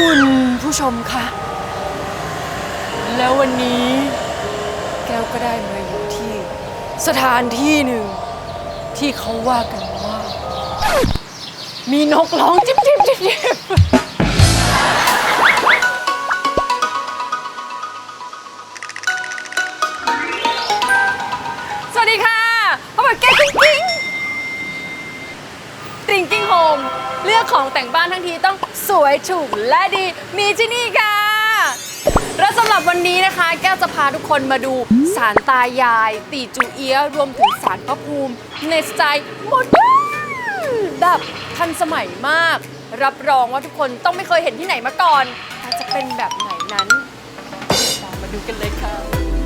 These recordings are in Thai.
คุณผู้ชมคะ แล้ววันนี้แก้วก็ได้มาอยู่ที่สถานที่หนึ่ง ที่เขาว่ากันว่า มีนกร้องจิบจิบจิบจิบ โฮมเลือกของแต่งบ้านทั้งทีต้องสวยถูกและดีมีที่นี่ค่ะ และสำหรับวันนี้นะคะ แก้วจะพาทุกคนมาดูสารตายาย ตีจูเอียะรวมถึงสารพระภูมิในสไตล์โมเดิร์นแบบทันสมัยมาก รับรองว่าทุกคนต้องไม่เคยเห็นที่ไหนมาก่อนแต่จะเป็นแบบไหนนั้นตามมาดูกันเลยค่ะ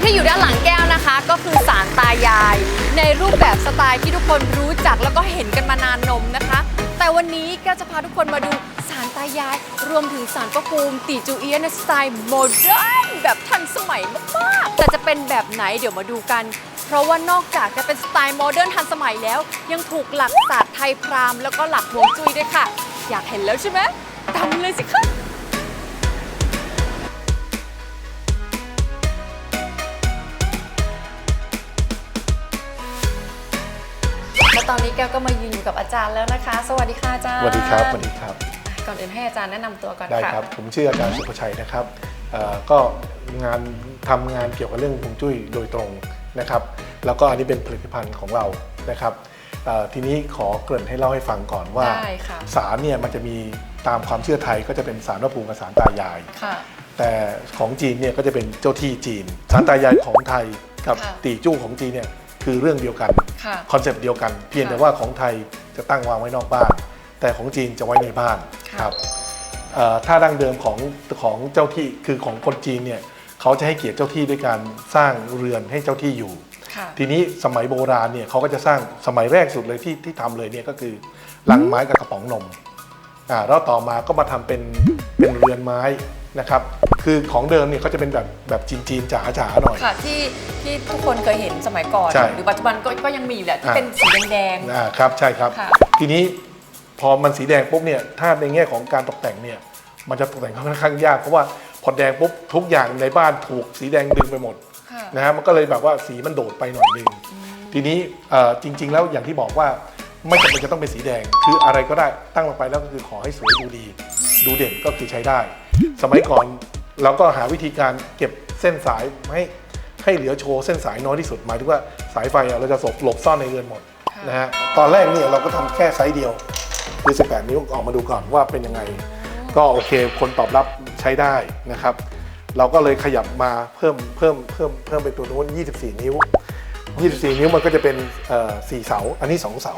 และที่อยู่ด้านหลังแก้วนะคะ ก็คือสารตายาย ในรูปแบบสไตล์ที่ทุกคนรู้จักแล้วก็เห็นกันมานานนมนะคะ แต่วันนี้แก้วจะพาทุกคนมาดูสารตายาย รวมถึงสารประภูมิตีจูเอียในสไตล์โมเดิร์นแบบทันสมัยมากๆแต่จะเป็นแบบไหนเดี๋ยวมาดูกัน เพราะว่านอกจากจะเป็นสไตล์โมเดิร์นทันสมัยแล้ว ยังถูกหลักศาสตร์ไทยพราหมณ์แล้วก็หลักฮวงจุ้ยด้วยค่ะ อยากเห็นแล้วใช่ไหมตามเลยสิคะ ตอนนี้แก้วก็มายืนอยู่กับอาจารย์แล้วนะคะ สวัสดีค่ะอาจารย์สวัสดีครับสวัสดีครับ ก่อนอื่นให้อาจารย์แนะนำตัวก่อนได้ค่ะครับ ผมชื่ออาจารย์สุภชัยนะครับเอ่อก็งานทำงานเกี่ยวกับเรื่องฮวงจุ้ยโดยตรงนะครับ แล้วก็อันนี้เป็นผลิตภัณฑ์ของเรานะครับเอ่อทีนี้ขอเกริ่นให้เล่าให้ฟังก่อนว่า ได้ค่ะสารเนี่ยมันจะมีตามความเชื่อไทยก็จะเป็นสารพระภูมิกับสารตายาย ค่ะ แต่ของจีนเนี่ยก็จะเป็นเจ้าที่จีน สารตายายของไทยกับค่ะ ตีจู้ของจีนเนี่ย คือเรื่องเดียวกันค่ะ คอนเซปต์เดียวกัน เพียงค่ะแต่ว่าของไทยจะตั้งวางไว้นอกบ้าน แต่ของจีนจะไว้ในบ้านค่ะ ครับเอ่อถ้าดั้งเดิมของของเจ้าที่คือของคนจีนเนี่ยเขาจะให้เกียรติเจ้าที่ด้วยการสร้างเรือนให้เจ้าที่อยู่ ค่ะ ทีนี้สมัยโบราณเนี่ยเขาก็จะสร้างสมัยแรกสุดเลยที่ที่ทำเลยเนี่ยก็คือลังไม้กับกระป๋องนมอ่าแล้วต่อมาก็มาทำเป็นเป็นเรือนไม้ นะครับคือของเดิมเนี่ยเขาจะเป็นแบบแบบจีนๆจ๋าๆหน่อย ค่ะที่ที่ทุกคนเคยเห็นสมัยก่อน ใช่หรือปัจจุบันก็ก็ยังมีอยู่แหละที่อ่าเป็นสีแดง อ่าครับใช่ครับ ค่ะ ทีนี้พอมันสีแดงปุ๊บเนี่ยถ้าในแง่ของการตกแต่งเนี่ยมันจะตกแต่งค่อนข้างยากเพราะว่าพอแดงปุ๊บทุกอย่างในบ้านถูกสีแดงดึงไปหมด ๆค่ะ นะฮะมันก็เลยแบบว่าสีมันโดดไปหน่อยนึงทีนี้เอ่อจริง ๆ แล้วอย่างที่บอกว่าไม่จำเป็นจะต้องเป็นสีแดง คืออะไรก็ได้ตั้งลงไปแล้วก็คือขอให้สวยดูดี ดูเด่นก็คือใช้ได้ สมัยก่อนเราก็หาวิธีการเก็บเส้นสายให้ให้เหลือโชว์เส้นสายน้อยที่สุดหมายถึงว่าสายไฟอะเราจะสบหลบซ่อนในเรือนหมดค่ะนะฮะตอนแรกเนี่ยเราก็ทำแค่ไซส์เดียวคือ 18 นิ้วออกมาดูก่อนว่าเป็นยังไง ก็โอเคคนตอบรับใช้ได้นะครับ เราก็เลยขยับมาเพิ่มเพิ่มเพิ่มเพิ่มเป็นตัวนู้น 24 นิ้ว 24 นิ้วมันก็จะเป็นเอ่อ4เสา อันนี้ 2 เสา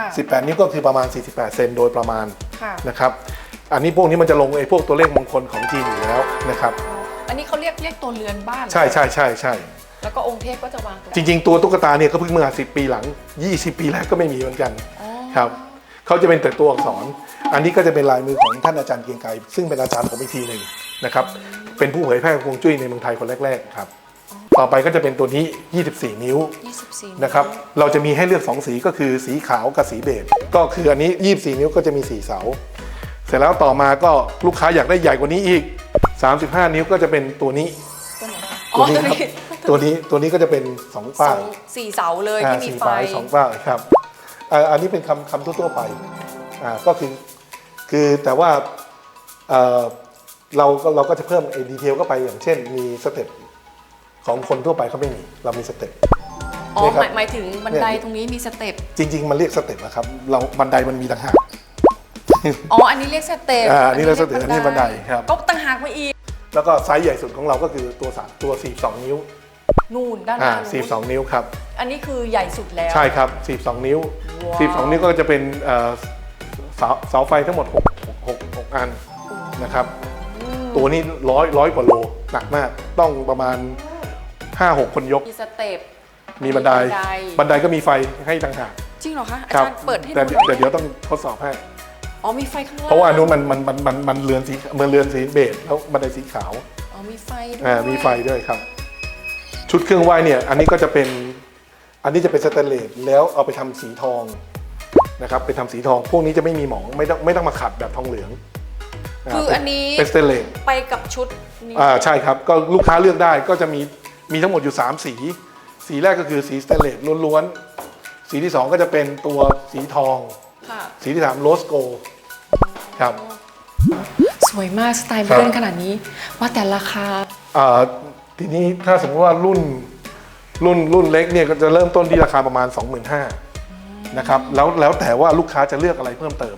ค่ะ18 นิ้วก็คือประมาณ 48 เซนโดยประมาณค่ะนะครับ อันนี้พวกนี้มันจะลงไอ้พวกตัวเลขมงคลของจีนอยู่แล้วนะครับ อันนี้เขาเรียกเรียกตัวเรือนบ้านใช่ใช่ใช่ใช่แล้วก็องค์เทพก็จะวางตรงจริง ๆ ตัวตุ๊กตาเนี่ยก็เพิ่งเมื่อ10ปีหลัง 20 ปีแรกก็ไม่มีเหมือนกันอ๋อครับเขาจะเป็นแต่ตัวอักษร อันนี้ก็จะเป็นลายมือของท่านอาจารย์เกรียงไกรซึ่งเป็นอาจารย์ผมอีกทีหนึ่งนะครับเป็นผู้เผยแพร่ฮวงจุ้ยในเมืองไทยคนแรกๆครับต่อไปก็จะเป็นตัวนี้ 24 นิ้ว24นะครับ เราจะมีให้เลือก 2 สีก็คือสีขาวกับสีเบจก็คืออันนี้ 24 นิ้วก็จะมี 4 เสา เสร็จแล้วต่อมาก็ลูกค้าอยากได้ใหญ่กว่านี้อีก 35 นิ้วก็จะเป็นตัวนี้ ตัวไหนคะอ๋อตัวนี้ตัวนี้ตัวนี้ก็จะเป็น2สป้าอยงสี่เสาเลยอ่าที่มีสี่ไฟฝายสองฝ้ายครับอ่าอันนี้เป็นคำคำทั่วๆไปอ่าก็คือคือแต่ว่าเอ่อเราก็เราก็จะเพิ่มไอ้ดีเทลเข้าไปอย่างเช่น มีสเต็ปของคนทั่วไปเขาไม่มีเรามีสเต็ป อ๋อเนี่ยคหรับมายหมายถึงบันไดตรงนี้มีสเต็ป จริง ๆ มันเรียกสเต็ปนะครับเราบันไดมันมีต่างหาก อ๋อ อันนี้เรียกสเต็ปอ่าอันนี้เรียกสเต็ปอันนี้บันไดครับ ก็ตั้งหากมาอีก แล้วก็ไซส์ใหญ่สุดของเราก็คือตัวสามตัว 42 นิ้วนู่นด้านหอ่าน้านู้น42 นิ้วครับ อันนี้คือใหญ่สุดแล้ว ใช่ครับ 42 นิ้ว ว้าว 42 นิ้วก็จะเป็นเอ่อเสาเสาไฟทั้งหมด6 6 6อันนะครับ ตัวนี้ร้อยร้อยกว่าโลหนักมาก ต้องประมาณ 5-6 คนยก มีสเต็ปมีบันได มีบันได บันไดก็มีไฟให้ต่างหากจริงเหรอคะ อาครัจารย์เปิดให้แต่ดูหน่อยแต่เดี๋ยวต้องทดสอบให้ อ๋อมีไฟข้างล่างเพราะว่าอันนู้นมันมันมันมันมันเรือนสีมันเรือนสีเบจแล้วบันไดสีขาวอ๋อมีไฟด้วยอ่ามีไฟด้วยครับ ชุดเครื่องไหว้เนี่ย อันนี้ก็จะเป็นอันนี้จะเป็นสแตนเลสแล้วเอาไปทำสีทองนะครับไปทำสีทอง พวกนี้จะไม่มีหมองไม่ต้องไม่ต้องมาขัดแบบทองเหลืองะคืออันนี้เป็นสแตนเลส ไปกับชุดนี้อ่าใช่ครับ ก็ลูกค้าเลือกได้ก็จะมีมีทั้งหมดอยู่ 3 สี สีแรกก็คือสีสแตนเลสล้วนๆ สีที่ 2 ก็จะเป็นตัวสีทอง ค่ะ สีสีที่ 3 โรสโก ครับ สวยมากสไตล์ครัเบิบร์นขนาดนี้ ว่าแต่ราคาอ่าทีนี้ถ้าสมมติว่ารุ่นรุ่นรุ่นเล็กเนี่ยก็จะเริ่มต้นที่ราคาประมาณ 25,000นะครับแล้วแล้วแต่ว่าลูกค้าจะเลือกอะไรเพิ่มเติม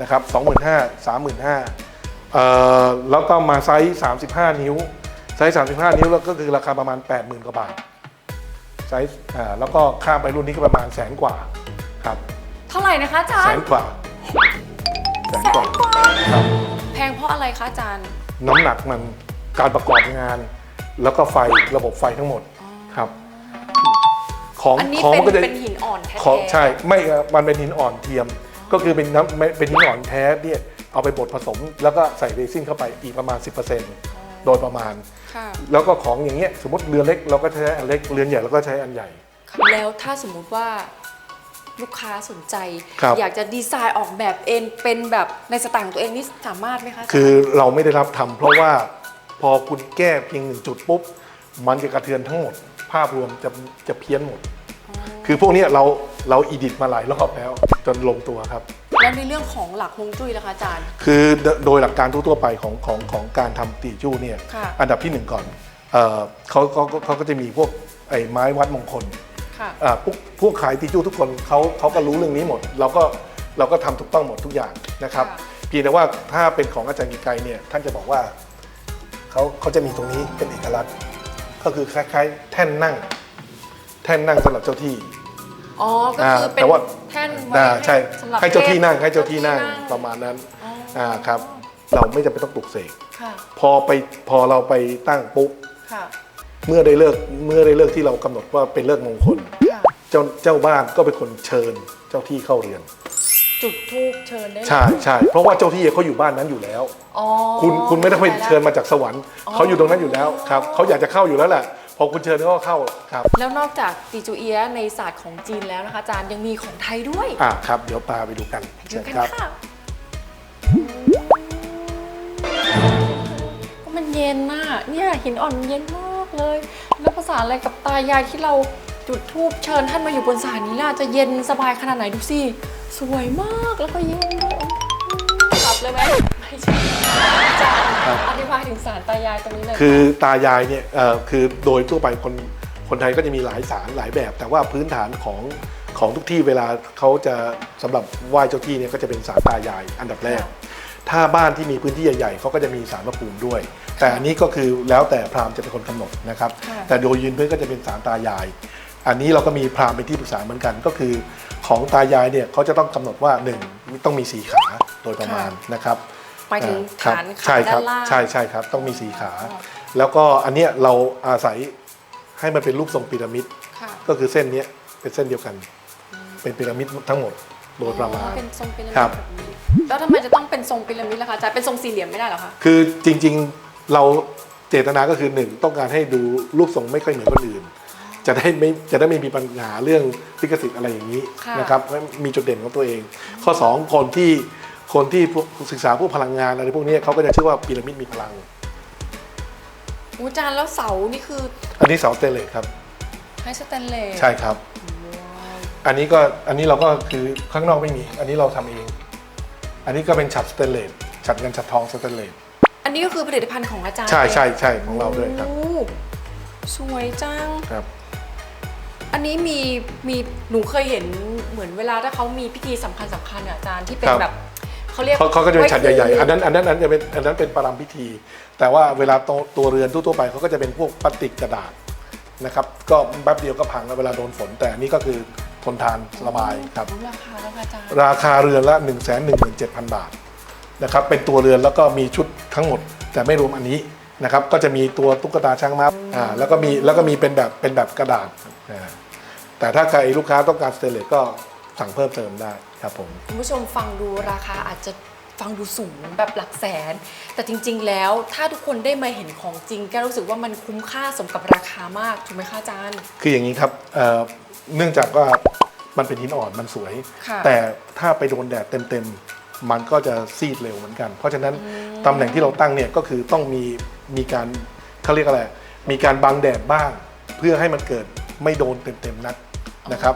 นะครับ25,000 35,000เอ่อแล้วก็มาไซส์35 นิ้ว ไซส์35 นิ้วแล้วก็คือราคาประมาณ 80,000 กว่าบาทไซส์อ่าแล้วก็ข้ามไปรุ่นนี้ก็ประมาณแสนกว่าครับ เท่าไหร่นะคะอาจารแสนย์กว่า แสนกว่าครับแพงเพราะอะไรคะอาจารย์ น้ำหนักมันการประกอบงาน แล้วก็ไฟระบบไฟทั้งหมดครับ ของอันนี้ของเป็นก็จะเป็นหินอ่อนแท้ของๆใช่ไม่เอ่อมันเป็นหินอ่อนเทียม ก็คือเป็นน้ำไม่เป็นหินอ่อนแท้เนี่ยเอาไปบดผสม แล้วก็ใส่เรซินเข้าไปอีกประมาณ 10%โดยประมาณ ค่ะ แล้วก็ของอย่างเงี้ยสมมติเรือเล็กเราก็ใช้อันเล็กเรือนใหญ่เราก็ใช้อันใหญ่ แล้วถ้าสมมุติว่า ลูกค้าสนใจ ครับ อยากจะดีไซน์ออกแบบเองเป็นแบบในสไตล์ของตัวเองนี่สามารถไหมคะาจารย์คือเราไม่ได้รับทำเพราะว่าพอคุณแก้เพียงหนึ่งจุดปุ๊บ มันจะกระเทือนทั้งหมด ภาพรวมจะจะเพี้ยนหมด คือพวกเนี้ยเราเราอีดิตมาหลายรอบแล้ว จนลงตัวครับ แล้วในเรื่องของหลักฮวงจุ้ยล่ะคะอาจารย์ คือโดโดยหลักการทั่วๆไปของของของการทำตีจู้เนี่ย ค่ะ อันดับที่หนึ่งก่อนเอ่อเขาเขาเขาก็จะมีพวกไอ้ไม้วัดมงคล ค่ะอ่าพวกพวกขายตีจู้ทุกคนเขาเขาก็รู้เรื่องนี้หมด เราก็เราก็ทำถูกต้องหมดทุกอย่างนะครับค่ะ เพียงแต่ว่าถ้าเป็นของอาจารย์กิจไกรเนี่ยท่านจะบอกว่าเขาเขาจะมีตรงนี้เป็นเอกลักษณ์ ก็คือคล้ายๆ แท่นนั่ง แท่นนั่งสำหรับเจ้าที่ อ๋อ ก็คืออ่าเป็นแต่ว่า แท่นไว้อ่าใช่สำหรับให้เจ้าที่นั่งทพให้เจ้าที่นั่งประมาณนั้นอ่าครับ เราไม่จำเป็นต้องปลุกเสก ค่ะ พอไปพอเราไปตั้งปุ๊บ ค่ะ เมื่อได้เลิกเมื่อได้เลิกที่เรากำหนดว่าเป็นเลิกมงคลค่ะเจ้าเจ้าบ้านก็เป็นคนเชิญเจ้าที่เข้าเรียน จุดทูบเชิญได้เลยใช่ใช่เพราะว่าเจ้าที่เขาอยู่บ้านนั้นอยู่แล้ว อ๋อคุณคุณไม่ต้องไปข้าใจแล้วเชิญมาจากสวรรค์เขาอยู่ตรงนั้นอยู่แล้วครับเขาอยากจะเข้าอยู่แล้วแหละพอคุณเชิญเขาก็เข้าครับแล้วนอกจากตีจูเอียะในศาสตร์ของจีนแล้วนะคะอาจารย์ยังมีของไทยด้วยอ่าครับเดี๋ยวปาไปดูกันดูเชิญกันครับค่ะก็มันเย็นน่ะเนี่ยหินอ่อนมันเย็นมาก เลย แล้วภาษานอะไรกับตายายที่เราจุดทูบเชิญท่านมาอยู่บนศาลนี้ล่ะจะเย็นสบายขนาดไหนดูสิ สวยมากแล้วก็เย็นด้วยกลับเลยไหมไม่ใช่อาจารย์ครับอธิบายถึงศาลตายายตรงนี้เลยคือตายายเนี่ยเอ่อคือโดยทั่วไปคนคนไทยก็จะมีหลายสารหลายแบบ แต่ว่าพื้นฐานของของทุกที่เวลาเขาจะสำหรับไหว้เจ้าที่เนี่ยก็จะเป็นสารตายายอันดับแรก ถ้าบ้านที่มีพื้นที่ใหญ่ๆเขาก็จะมีสารพระภูมิด้วย แต่อันนี้ก็คือแล้วแต่พราหมณ์จะเป็นคนกำหนดนะครับค่ะแต่โดยยืนพื้นก็จะเป็นสารตายาย อันนี้เราก็มีพราหมณ์เป็นที่ปรึกษาเหมือนกันก็คือ ของตายายเนี่ยเขาจะต้องกำหนดว่าหนึ่งต้องมีสีขาโดยประมาณนะครับหมายถึงครับฐานขาใช่คด้ารับนล่างใช่ใช่ครับ ต้องมีสีขา แล้วก็อันเนี้ยเราอาศัยให้มันเป็นรูปทรงพีระมิดค่ะก็คือเส้นเนี้ยเป็นเส้นเดียวกัน เป็นพีระมิดทั้งหมด โดยประมาณ เป็นทรงพีระมิดครับแบบนี้แล้วทำไมจะต้องเป็นทรงพีระมิดล่ะคะอาจารย์เป็นทรงสี่เหลี่ยมไม่ได้เหรอคะคือจริงๆเราเจตนาก็คือหนึ่งต้องการให้ดูรูปทรงไม่ค่อยเหมือนคนอื่น จะได้ไม่จะได้ไม่มีปัญหาเรื่องลิขสิทธิ์อะไรอย่างนี้ค่ะนะครับและมีจุดเด่นของตัวเอง ข้อ2คนที่คนที่พวกศึกษาพวกพลังงานอะไรพวกนี้เขาก็จะเชื่อว่าพีระมิดมีพลังอูอาจารย์แล้วเสานี่คืออันนี้เสาสเตนเลสครับให้สแตนเลสใช่ครับ อันนี้ก็อันนี้เราก็คือข้างนอกไม่มี อันนี้เราทำเอง อันนี้ก็เป็นฉัดสเตนเลสฉัดเงินฉัดทองสเตนเลสอันนี้ก็คือผลิตภัณฑ์ของอาจารย์ใช่ใช่เองใช่ของเราด้วยครับโอ้สวยจัง ครับ อันนี้มีมีหนูเคยเห็นเหมือนเวลาถ้าเขามีพิธีสำคัญสำคัญอะอาจารย์ที่เป็นครับ แบบเขาเรียกเขาเขาก็จะเป็นฉัดใหญ่ๆอันนั้นนั้นอันนั้นอันนั้นจะเป็นอันนั้นเป็นปรามพิธี แต่ว่าเวลาโตตัวเรือนทั่วๆไปเขาก็จะเป็นพวกพลาสติกกระดาษนะครับ ก็แป๊บเดียวก็พังแล้วเวลาโดนฝน แต่อันนี้ก็คือ ทนทานระบายครับ ราคาแล้วค่ะอาจารย์ราคาเรือนละ 1 1 7 0 0 0 บาทนะครับเป็นตัวเรือนแล้วก็มีชุดทั้งหมด แต่ไม่รวมอันนี้นะครับก็จะมีตัวตุ๊กตาช้างม้าอ่าแล้วก็มีแล้วก็มีเป็นแบบเป็นแบบกระดาษอ่าแต่ถ้าใครลูกค้าต้องการสเตนเลสก็สั่งเพิ่มเติมได้ครับผม คุณผู้ชมฟังดูราคาอาจจะฟังดูสูงแบบหลักแสน แต่จริง ๆ แล้วถ้าทุกคนได้มาเห็นของจริง ก็รู้สึกว่ามันคุ้มค่าสมกับราคามากถูกไหมคะอาจารย์ คืออย่างนี้ครับเอ่อ เนื่องจากว่ามันเป็นหินอ่อนมันสวย ค่ะแต่ถ้าไปโดนแดดเต็มๆ มันก็จะซีดเร็วเหมือนกัน เพราะฉะนั้นตำแหน่งที่เราตั้งเนี่ยก็คือต้องมีมีการเขาเรียกอะไร มีการบังแดดบ้าง เพื่อให้มันเกิดไม่โดนเต็มๆนักนะครับ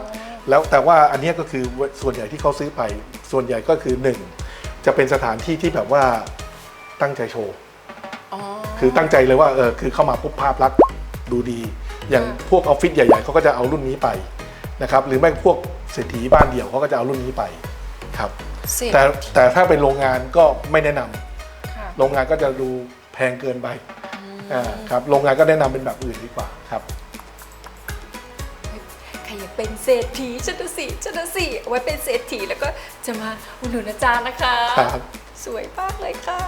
แล้วแต่ว่าอันเนี้ยก็คือส่วนใหญ่ที่เขาซื้อไป ส่วนใหญ่ก็คือหนึ่งจะเป็นสถานที่ที่แบบว่าตั้งใจโชว์ อ๋อ คือตั้งใจเลยว่าเออคือเข้ามาปุ๊บภาพลักษณ์ดูดี อย่างพวกออฟฟิศใหญ่ ๆเขาก็จะเอารุ่นนี้ไป นะครับหรือไม่พวกเศรษฐีบ้านเดี่ยวเขาก็จะเอารุ่นนี้ไปครับเสร็จแต่แต่ถ้าเป็นโรงงานก็ไม่แนะนำค่ะโรงงานก็จะดูแพงเกินไปอ่าครับโรงงานก็แนะนำเป็นแบบอื่นดีกว่าครับ ใครอยากเป็นเศรษฐีฉันดูสิฉันดูสิเอาไว้เป็นเศรษฐีแล้วก็จะมาอุดหนุนอาจารย์นะคะ ครับ สวยมากเลยค่ะ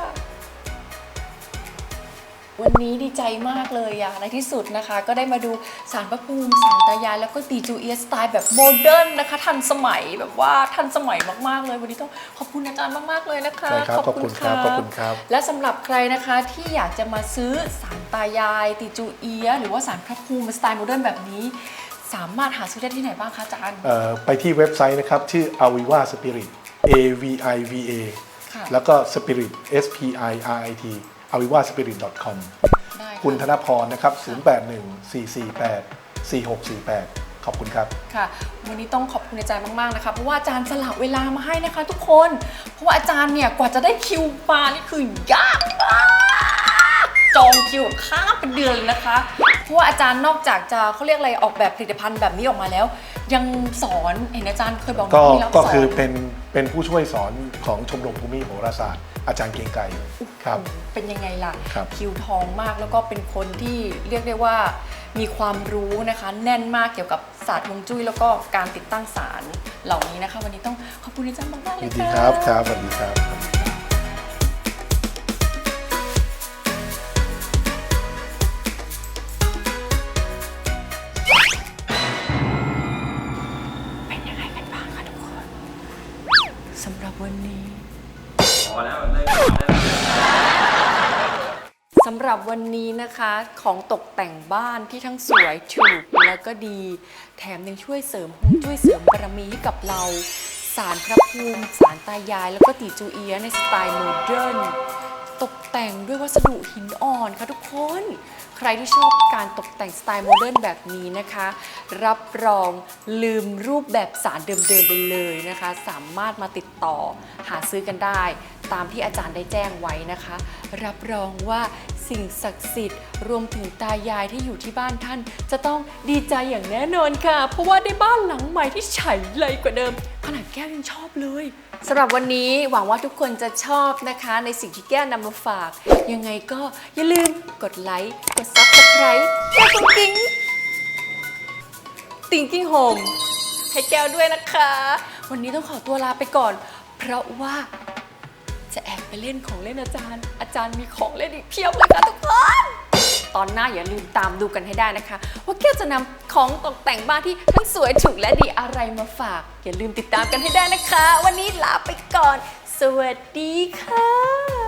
วันนี้ดีใจมากเลยอะในที่สุดนะคะ ก็ได้มาดูสารพระภูมิสารตายายแล้วก็ตีจูเอียสไตล์แบบโมเดิร์นนะคะ ทันสมัยแบบว่าทันสมัยมากๆเลย วันนี้ต้องขอบคุณอาจารย์มากๆเลยนะคะใช่ครับขอบคุณครับขอบคุณครับ และสำหรับใครนะคะที่อยากจะมาซื้อสารตายายตีจูเอียหรือว่าสารพระภูมิสไตล์โมเดิร์นแบบนี้ สามารถหาซื้อได้ที่ไหนบ้างคะอาจารย์เอ่อไปที่เว็บไซต์นะครับชื่อ aviva spirit a v i v a ค่ะแล้วก็ spirit s p i r i t aviva spirit com ได้ะคุณธนพรนะครับ 081 448 4648 ขอบคุณครับ ค่ะ วันนี้ต้องขอบคุณอาจารย์มากๆนะคะ เพราะว่าอาจารย์สละเวลามาให้นะคะ ทุกคน เพราะว่าอาจารย์เนี่ยกว่าจะได้คิวมานี่คือยากมากจองคิวแบบข้ามเป็นเดือนเลยนะคะ เพราะว่าอาจารย์นอกจากจะเขาเรียกอะไรออกแบบผลิตภัณฑ์แบบนี้ออกมาแล้ว ยังสอนเห็นอาจารย์เคยบอกก็ที่แล้วก็สนคือเป็นเป็นผู้ช่วยสอนของชมรมภูมิโหราศาสตร์ อาจารย์เกรียงไกรครับ เป็นยังไงล่ะครับคิวทองมากแล้วก็เป็นคนที่เรียกได้ว่ามีความรู้นะคะ แน่นมากเกี่ยวกับศาสตร์ฮวงจุ้ยแล้วก็การติดตั้งสารเหล่านี้นะคะ วันนี้ต้องขอบคุณอาจารย์มากๆเลยิยนดีค่ะ ครับครับสวัสดีครับ สำหรับวันนี้ พอแล้วเลิกก่อนได้แล้วสำหรับวันนี้นะคะของตกแต่งบ้านที่ทั้งสวยถูกแล้วก็ดี แถมยังช่วยเสริมฮวงจุ้ยเสริมบารมีให้กับเรา สารพระภูมิ สารตายาย แล้วก็ตีจูเอียะในสไตล์โมเดิร์น ตกแต่งด้วยวัสดุหินอ่อนค่ะทุกคน ใครที่ชอบการตกแต่งสไตล์โมเดิร์นแบบนี้นะคะ รับรองลืมรูปแบบสารเดิมๆไปเลยนะคะ สามารถมาติดต่อหาซื้อกันได้ ตามที่อาจารย์ได้แจ้งไว้นะคะ รับรองว่า สิ่งศักดิ์สิทธิ์ รวมถึงตายายที่อยู่ที่บ้านท่าน จะต้องดีใจอย่างแน่นอนค่ะ เพราะว่าได้บ้านหลังใหม่ที่ใฉเลยกว่าเดิม ขนาดแก้วยังชอบเลยสำหรับวันนี้หวังว่าทุกคนจะชอบนะคะ ในสิ่งที่แก้วนำมาฝาก ยังไงก็อย่าลืมกดไลค์ กดซับสไครต์แก้วกุ้งกิ้งติงกิ้งโฮมให้แก้วด้วยนะคะ วันนี้ต้องขอตัวลาไปก่อน เพราะว่า จะแอบไปเล่นของเล่นอาจารย์ อาจารย์มีของเล่นอีกเพียบเลยค่ะทุกคน ตอนหน้าอย่าลืมตามดูกันให้ได้นะคะ ว่าแก้วจะนำของตกแต่งบ้านที่ทั้งสวยถูกและดีอะไรมาฝาก อย่าลืมติดตามกันให้ได้นะคะ วันนี้ลาไปก่อน สวัสดีค่ะ